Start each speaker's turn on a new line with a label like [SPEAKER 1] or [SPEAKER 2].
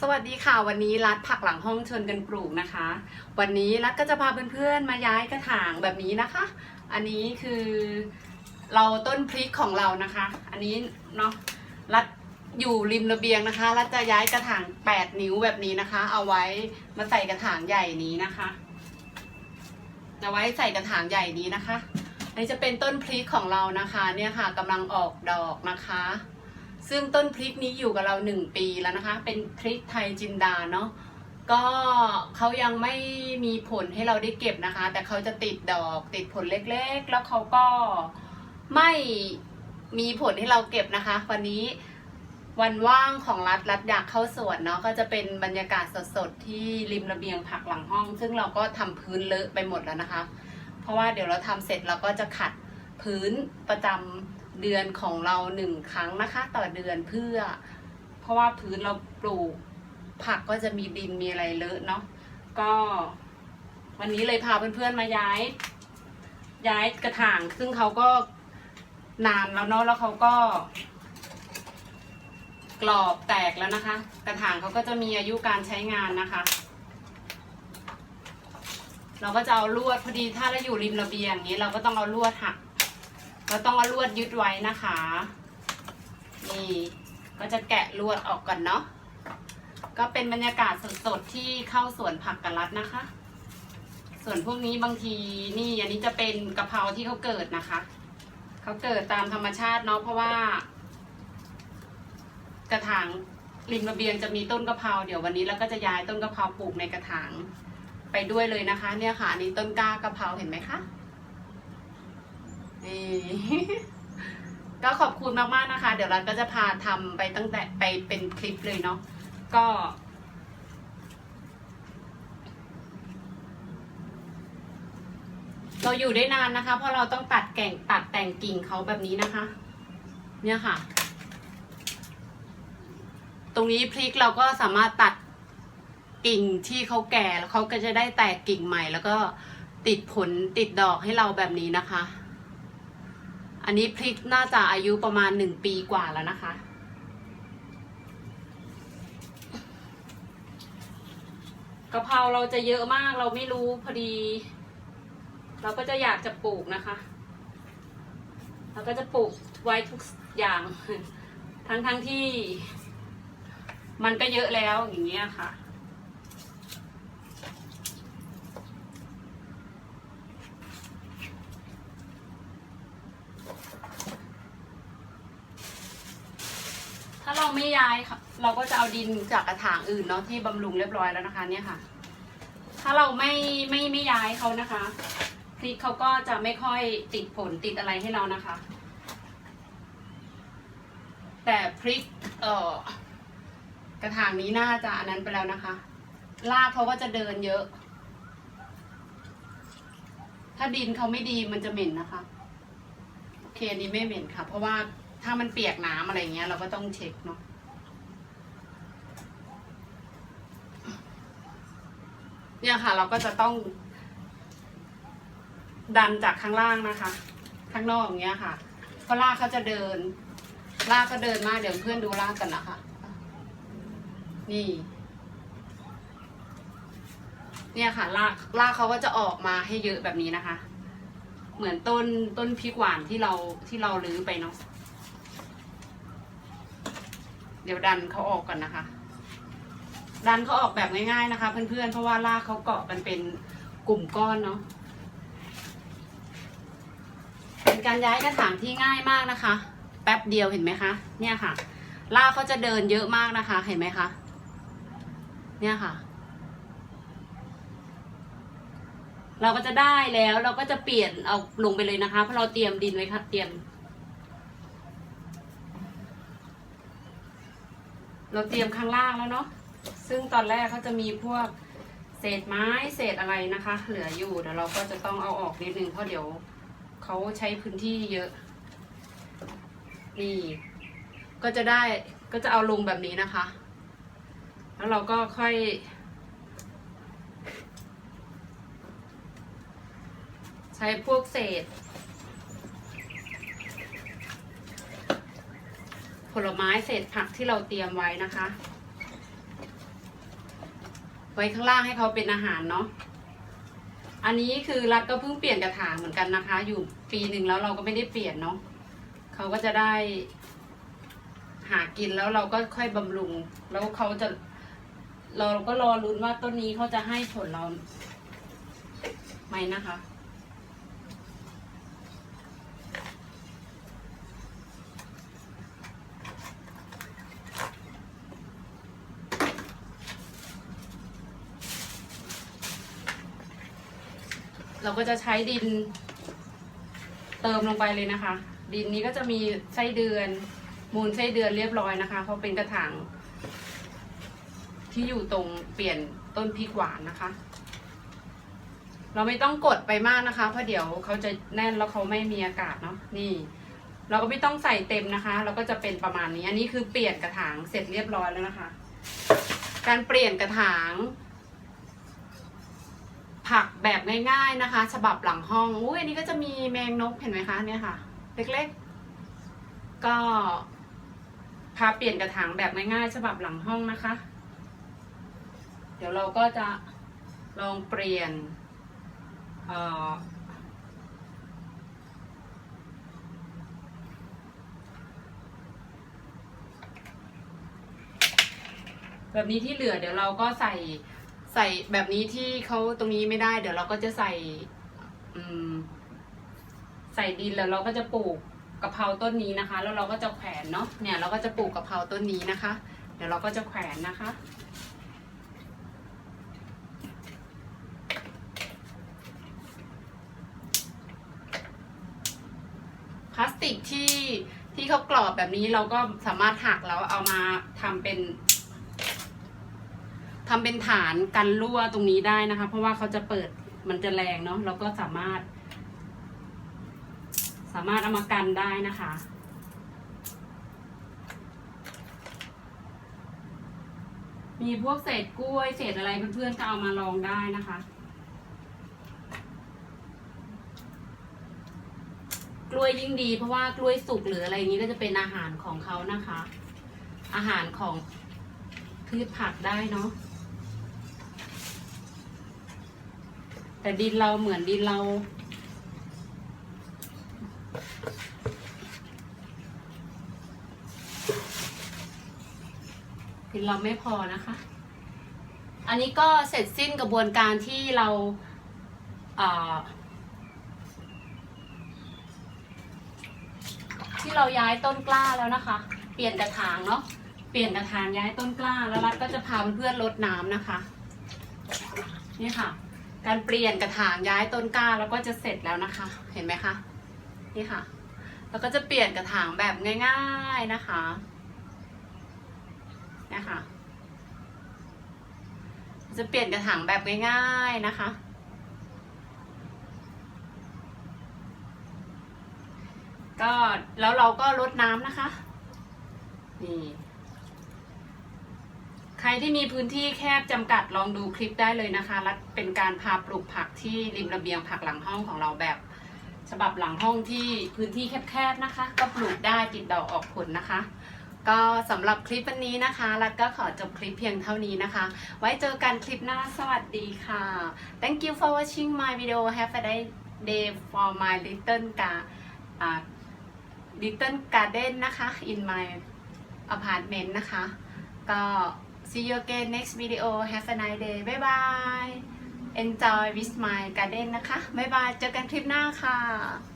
[SPEAKER 1] สวัสดีค่ะวันนี้รัดผักหลังห้องชวนกันปลูกนะคะ วันนี้รัดก็จะพาเพื่อนๆมาย้ายกระถางแบบนี้นะคะ อันนี้คือเราต้นพริกของเรานะคะ อันนี้เนาะรัดอยู่ริมระเบียงนะคะรัดจะย้ายกระถาง 8 นิ้วแบบนี้นะคะ เอาไว้มาใส่กระถางใหญ่นี้นะคะเอาไว้ใส่กระถางใหญ่นี้นะคะอันนี้จะเป็นต้นพริกของเรานะคะ เนี่ยค่ะกำลังออกดอกนะคะ ซึ่งต้นพริกนี้อยู่กับเราหนึ่งปีแล้วนะคะ เป็นพริกไทยจินดาเนาะก็เขายังไม่มีผลให้เราได้เก็บนะคะ แต่เขาจะติดดอกติดผลเล็กๆ แล้วเขาก็ไม่มีผลให้เราเก็บนะคะ วันนี้วันว่างของรัฐรัฐอยากเข้าสวนเนาะก็จะเป็นบรรยากาศสดๆ ที่ริมระเบียงผักหลังห้อง ซึ่งเราก็ทำพื้นเลอะไปหมดแล้วนะคะ เพราะว่าเดี๋ยวเราทำเสร็จเราก็จะขัดพื้นประจำ เดือนของเราหนึ่งครั้งนะคะ ต่อเดือนเพื่อ เพราะว่าพื้นเราปลูก ผักก็จะมีดินมีอะไรเลอะเนาะก็ วันนี้เลยพาเพื่อนๆมาย้าย ย้ายกระถาง ซึ่งเขาก็นานแล้วเนาะแล้วเขาก็ กรอบแตกแล้วนะคะ กระถางเขาก็จะมีอายุการใช้งานนะคะ เราก็จะเอาลวดพอดีถ้าเราอยู่ริมระเบียงอย่างนี้ เราก็ต้องเอาลวดหัก เราต้องเอาลวดยึดไว้นะคะ นี่ก็จะแกะลวดออกก่อนเนาะก็เป็นบรรยากาศสดๆที่เข้าสวนผักกะลัดนะคะ ส่วนพวกนี้บางทีนี่อันนี้จะเป็นกะเพราที่เขาเกิดนะคะเขาเกิดตามธรรมชาติเนาะเพราะว่า กระถางริมระเบียงจะมีต้นกะเพราเดี๋ยววันนี้เราก็จะย้ายต้นกะเพราปลูกในกระถางไปด้วยเลยนะคะ เนี่ยค่ะอันนี้ต้นกล้ากะเพราเห็นไหมคะ นี่ ก็ขอบคุณมากๆนะคะ เดี๋ยวเราก็จะพาทำไปตั้งแต่ไปเป็นคลิปเลยเนาะก็ เราอยู่ได้นานนะคะ เพราะเราต้องตัดแก่งตัดแต่งกิ่งเขาแบบนี้นะคะ เนี่ยค่ะ ตรงนี้พริกเราก็สามารถตัดกิ่งที่เขาแก่แล้วเขาก็จะได้แตกกิ่งใหม่ แล้วก็ติดผลติดดอกให้เราแบบนี้นะคะ อันนี้พริกน่าจะอายุประมาณหนึ่งปีกว่าแล้วนะคะ กะเพราเราจะเยอะมากเราไม่รู้พอดี เราก็จะอยากจะปลูกนะคะ เราก็จะปลูกไว้ทุกอย่าง ทั้งทั้งที่ มันก็เยอะแล้วอย่างเงี้ยค่ะ ถ้าเรา ไม่ย้ายค่ะ เราก็จะเอาดินจากกระถางอื่นเนาะที่บำรุงเรียบร้อยแล้วนะคะ เนี่ยค่ะ ถ้าเราไม่ไม่ไม่ย้ายเขานะคะพริกเขาก็จะไม่ค่อยติดผลติดอะไรให้เรานะคะ แต่พริกเอ่อกระถางนี้น่าจะอันนั้นไปแล้วนะคะรากเขาก็จะเดินเยอะ ถ้าดินเขาไม่ดีมันจะเหม็นนะคะ โอเคนี้ไม่เหม็นค่ะ เพราะว่า ถ้ามันเปียกน้ำอะไรเงี้ย เราก็ต้องเช็คเนาะเนี่ยค่ะ เราก็จะต้อง ดันจากข้างล่างนะคะ ข้างนอกอย่างเงี้ยค่ะเพราะลากเขาจะเดิน ลากก็เดินมากเดี๋ยวเพื่อนดูลากกันนะคะ นี่ เนี่ยค่ะ ลากลากเขาก็จะออกมาให้เยอะแบบนี้นะคะ เหมือนต้นต้นพริกหวานที่เราที่เราลื้อไปเนาะ เดี๋ยวดันเขาออกก่อนนะคะ ดันเขาออกแบบง่ายๆนะคะ เพื่อนๆ เพราะว่ารากเขาเกาะกันเป็นกลุ่มก้อนเนาะ เป็นการย้ายกระถางที่ง่ายมากนะคะ แป๊บเดียวเห็นไหมคะ เนี่ยค่ะรากเขาจะเดินเยอะมากนะคะ เห็นไหมคะ เนี่ยค่ะเราก็จะได้แล้วเราก็จะเปลี่ยนเอาลงไปเลยนะคะเพราะเราเตรียมดินไว้ค่ะเตรียม เราเตรียมข้างล่างแล้วเนาะซึ่งตอนแรกเขาจะมีพวกเศษไม้เศษอะไรนะคะ เหลืออยู่เดี๋ยวเราก็จะต้องเอาออกนิดนึงเพราะเดี๋ยวเขาใช้พื้นที่เยอะนี่ก็จะได้ก็จะเอาลงแบบนี้นะคะ แล้วเราก็ค่อย ใช้พวกเศษ ผลไม้เศษผักที่เราเตรียมไว้นะคะ ไว้ข้างล่างให้เขาเป็นอาหารเนาะอันนี้คือรัดก็เพิ่งเปลี่ยนกระถางเหมือนกันนะคะ อยู่ปีหนึ่งแล้วเราก็ไม่ได้เปลี่ยนเนาะเขาก็จะได้ หากินแล้วเราก็ค่อยบำรุง แล้วเขาจะ เราก็รอลุ้นว่าต้นนี้เขาจะให้ผลเราไหมนะคะ เราก็จะใช้ดิน เติมลงไปเลยนะคะ ดินนี้ก็จะมีไส้เดือน มูลไส้เดือนเรียบร้อยนะคะ เพราะเป็นกระถางที่อยู่ตรงเปลี่ยนต้นพริกหวานนะคะ เราไม่ต้องกดไปมากนะคะเพราะเดี๋ยวเขาจะแน่นแล้วเขาไม่มีอากาศเนาะนี่ เราก็ไม่ต้องใส่เต็มนะคะ เราก็จะเป็นประมาณนี้อันนี้คือเปลี่ยนกระถางเสร็จเรียบร้อยแล้วนะคะ การเปลี่ยนกระถาง ผักแบบง่ายๆนะคะ ฉบับหลังห้องอุ้ยอันนี้ก็จะมีแมงนกเห็นไหมคะเนี่ยค่ะ เล็กๆ ก็พาเปลี่ยนกระถางแบบง่ายๆ ฉบับหลังห้องนะคะ เดี๋ยวเราก็จะลองเปลี่ยนเออแบบนี้ที่เหลือเดี๋ยวเราก็ใส่ ใส่แบบนี้ที่เขาตรงนี้ไม่ได้ เดี๋ยวเราก็จะใส่อืมใส่ดินแล้วเราก็จะปลูกกะเพราต้นนี้นะคะ แล้วเราก็จะแขวนเนาะเนี่ยเราก็จะปลูกกะเพราต้นนี้นะคะ เดี๋ยวเราก็จะแขวนนะคะ พลาสติกที่ที่เขากรอบแบบนี้เราก็สามารถหักแล้วเอามาทำเป็น ทำเป็นฐานกันรั่วตรงนี้ได้นะคะ เพราะว่าเขาจะเปิดมันจะแรงเนาะเราก็สามารถ สามารถเอามากันได้นะคะมีพวกเศษกล้วยเศษอะไรเพื่อนๆก็เอามาลองได้นะคะ กล้วยยิ่งดีเพราะว่ากล้วยสุกหรืออะไรอย่างนี้ก็จะเป็นอาหารของเขานะคะ อาหารของพืชผักได้เนาะ แต่ดินเราเหมือนดินเราดินเราไม่พอนะคะ อันนี้ก็เสร็จสิ้นกระบวนการที่เราที่เราย้ายต้นกล้าแล้วนะคะ เปลี่ยนกระถางเนาะเปลี่ยนกระถางย้ายต้นกล้าแล้วรัดก็จะพาเพื่อนๆรดน้ำนะคะ นี่ค่ะ การเปลี่ยนกระถางย้ายต้นกล้าแล้วก็จะเสร็จแล้วนะคะ เห็นไหมคะ นี่ค่ะ แล้วก็จะเปลี่ยนกระถางแบบง่ายๆนะคะนะคะจะเปลี่ยนกระถางแบบง่ายๆนะคะ ก็แล้วเราก็ลดน้ำนะคะ นี่ รที่มีพื้นที่แคบจำกัดลองดูคลิปได้เลยนะคะและเป็นการพาปลูกผักที่ริมระเบียงผักหลังห้องของเราแบบ ฉบับหลังห้องที่พื้นที่แคบๆนะคะ ก็ปลูกได้ติดดอกออกผลนะคะ ก็สำหรับคลิปวันนี้นะคะ รัฐก็ขอจบคลิปเพียงเท่านี้นะคะ ไว้เจอกันคลิปหน้าสวัสดีค่ะ Thank you for watching my video have a day for my little car Little Garden นะคะ in my apartment นะคะ ก็ see you again next video have a nice day bye bye enjoy with my garden นะคะ บ๊ายบาย เจอกันคลิปหน้าค่ะ